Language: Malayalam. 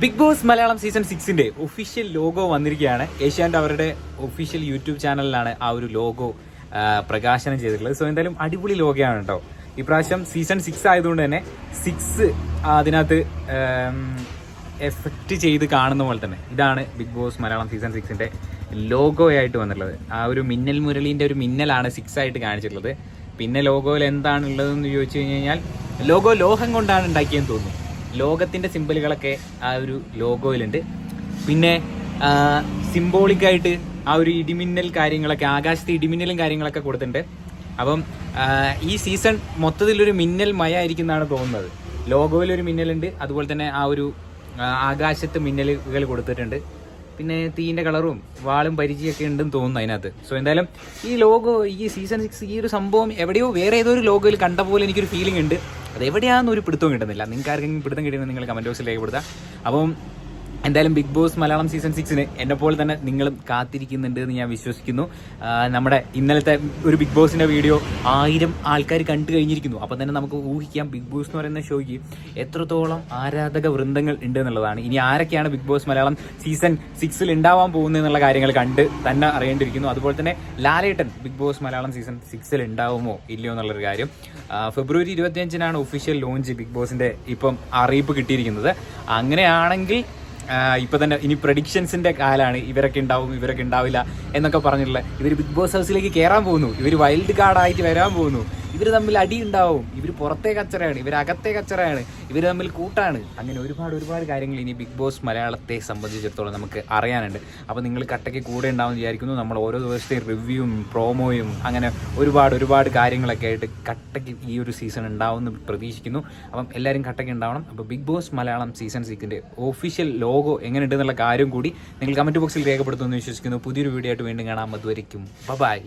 ബിഗ് ബോസ് മലയാളം സീസൺ സിക്സിന്റെ ഒഫീഷ്യൽ ലോഗോ വന്നിരിക്കുകയാണ്. ഏഷ്യാന്റെ അവരുടെ ഒഫീഷ്യൽ യൂട്യൂബ് ചാനലിലാണ് ആ ഒരു ലോഗോ പ്രകാശനം ചെയ്തിട്ടുള്ളത്. സോ എന്തായാലും അടിപൊളി ലോഗോയാണ് കേട്ടോ ഇപ്രാവശ്യം സീസൺ സിക്സ് ആയതുകൊണ്ട് തന്നെ സിക്സ് അതിനകത്ത് എഫക്റ്റ് ചെയ്ത് കാണുന്ന പോലെ തന്നെ ഇതാണ് ബിഗ് ബോസ് മലയാളം സീസൺ സിക്സിന്റെ ലോഗോ ആയിട്ട് വന്നിട്ടുള്ളത്. ആ ഒരു മിന്നൽ മുരളീന്റെ ഒരു മിന്നലാണ് സിക്സ് ആയിട്ട് കാണിച്ചിട്ടുള്ളത്. പിന്നെ ലോഗോയിൽ എന്താണ് ഉള്ളതെന്ന് ചോദിച്ചു കഴിഞ്ഞ് കഴിഞ്ഞാൽ ലോഗോ ലോഹം കൊണ്ടാണ് ഉണ്ടാക്കിയെന്ന് തോന്നുന്നു. ലോകത്തിന്റെ സിമ്പിളുകളൊക്കെ ആ ഒരു ലോഗോയിലുണ്ട്. പിന്നെ സിംബോളിക്കായിട്ട് ആ ഒരു ഇടിമിന്നൽ കാര്യങ്ങളൊക്കെ ആകാശത്ത് ഇടിമിന്നലും കാര്യങ്ങളൊക്കെ കൊടുത്തിട്ടുണ്ട്. അപ്പം ഈ സീസൺ മൊത്തത്തിലൊരു മിന്നൽ മയ ആയിരിക്കും എന്നാണ് തോന്നുന്നത്. ലോഗോയിലൊരു മിന്നലുണ്ട് അതുപോലെ തന്നെ ആ ഒരു ആകാശത്ത് മിന്നലുകൾ കൊടുത്തിട്ടുണ്ട്. പിന്നെ തീന്റെ കളറും വാളും പരിചയമൊക്കെ ഉണ്ടെന്ന് തോന്നുന്നു അതിനകത്ത്. സോ എന്തായാലും ഈ ലോഗോ ഈ സീസൺ സിക്സ് ഈ ഒരു സംഭവം എവിടെയോ വേറെ ഏതോ ഒരു ലോഗോയിൽ കണ്ട പോലെ എനിക്കൊരു ഫീലിംഗ് ഉണ്ട്. അത് എവിടെയാണെന്ന് ഒരു പിടുത്തവും കിട്ടുന്നില്ല. നിങ്ങൾക്ക് ആർക്കെങ്കിലും പിടുത്തം കിട്ടിയെന്ന് നിങ്ങൾ കമന്റ് ബോക്സിൽ രേഖപ്പെടുത്താം അപ്പം എന്തായാലും ബിഗ് ബോസ് മലയാളം സീസൺ സിക്സിന് എന്നെ പോലെ തന്നെ നിങ്ങളും കാത്തിരിക്കുന്നുണ്ട് എന്ന് ഞാൻ വിശ്വസിക്കുന്നു. നമ്മുടെ ഇന്നലത്തെ ഒരു ബിഗ് ബോസിന്റെ വീഡിയോ ആയിരം ആൾക്കാർ കണ്ടു കഴിഞ്ഞിരിക്കുന്നു. അപ്പം തന്നെ നമുക്ക് ഊഹിക്കാം ബിഗ് ബോസ് എന്ന് പറയുന്ന ഷോയ്ക്ക് എത്രത്തോളം ആരാധക വൃന്ദങ്ങൾ ഉണ്ട് എന്നുള്ളതാണ്. ഇനി ആരൊക്കെയാണ് ബിഗ് ബോസ് മലയാളം സീസൺ സിക്സിൽ ഉണ്ടാവാൻ പോകുന്നത് എന്നുള്ള കാര്യങ്ങൾ കണ്ട് തന്നെ അറിയേണ്ടിയിരിക്കുന്നു. അതുപോലെ തന്നെ Lalettan Big Boss Malayalam season സിക്സിൽ ഉണ്ടാവുമോ ഇല്ലയോ എന്നുള്ളൊരു കാര്യം. ഫെബ്രുവരി ഇരുപത്തിയഞ്ചിനാണ് ഒഫീഷ്യൽ ലോഞ്ച് ബിഗ് ബോസിന്റെ ഇപ്പം അറിയിപ്പ് കിട്ടിയിരിക്കുന്നത്. അങ്ങനെയാണെങ്കിൽ ഇപ്പൊ തന്നെ ഇനി പ്രഡിക്ഷൻസിന്റെ കാലാണ് ഇവരൊക്കെ ഉണ്ടാവും ഇവരൊക്കെ ഉണ്ടാവില്ല എന്നൊക്കെ പറഞ്ഞിട്ടുള്ള ഇവർ ബിഗ് ബോസ് ഹൗസിലേക്ക് കയറാൻ പോകുന്നു. ഇവർ വൈൽഡ് കാർഡായിട്ട് വരാൻ പോകുന്നു. ഇവർ തമ്മിൽ അടി ഉണ്ടാവും. ഇവർ പുറത്തെ കച്ചറയാണ് ഇവർ അകത്തെ കച്ചറയാണ് ഇവർ തമ്മിൽ കൂട്ടാണ്. അങ്ങനെ ഒരുപാട് ഒരുപാട് കാര്യങ്ങൾ ഇനി ബിഗ് ബോസ് മലയാളത്തെ സംബന്ധിച്ചിടത്തോളം നമുക്ക് അറിയാനുണ്ട്. അപ്പോൾ നിങ്ങൾ കട്ടയ്ക്ക് കൂടെ ഉണ്ടാവും വിചാരിക്കുന്നു. നമ്മൾ ഓരോ ദിവസത്തെ റിവ്യൂവും പ്രോമോയും അങ്ങനെ ഒരുപാട് ഒരുപാട് കാര്യങ്ങളൊക്കെ ആയിട്ട് കട്ടയ്ക്ക് ഈ ഒരു സീസൺ ഉണ്ടാവുമെന്ന് പ്രതീക്ഷിക്കുന്നു. അപ്പം എല്ലാവരും കട്ടയ്ക്ക് ഉണ്ടാവണം. അപ്പോൾ ബിഗ് ബോസ് മലയാളം സീസൺ സിക്സിന്റെ ഒഫീഷ്യൽ ലോഗോ എങ്ങനെ എന്നുള്ള കാര്യം കൂടി നിങ്ങൾ കമന്റ് ബോക്സിൽ രേഖപ്പെടുത്തുമെന്ന് വിശ്വസിക്കുന്നു. പുതിയൊരു വീഡിയോ ആയിട്ട് വീണ്ടും കാണാം. അതുവരെയ്ക്കും ബൈ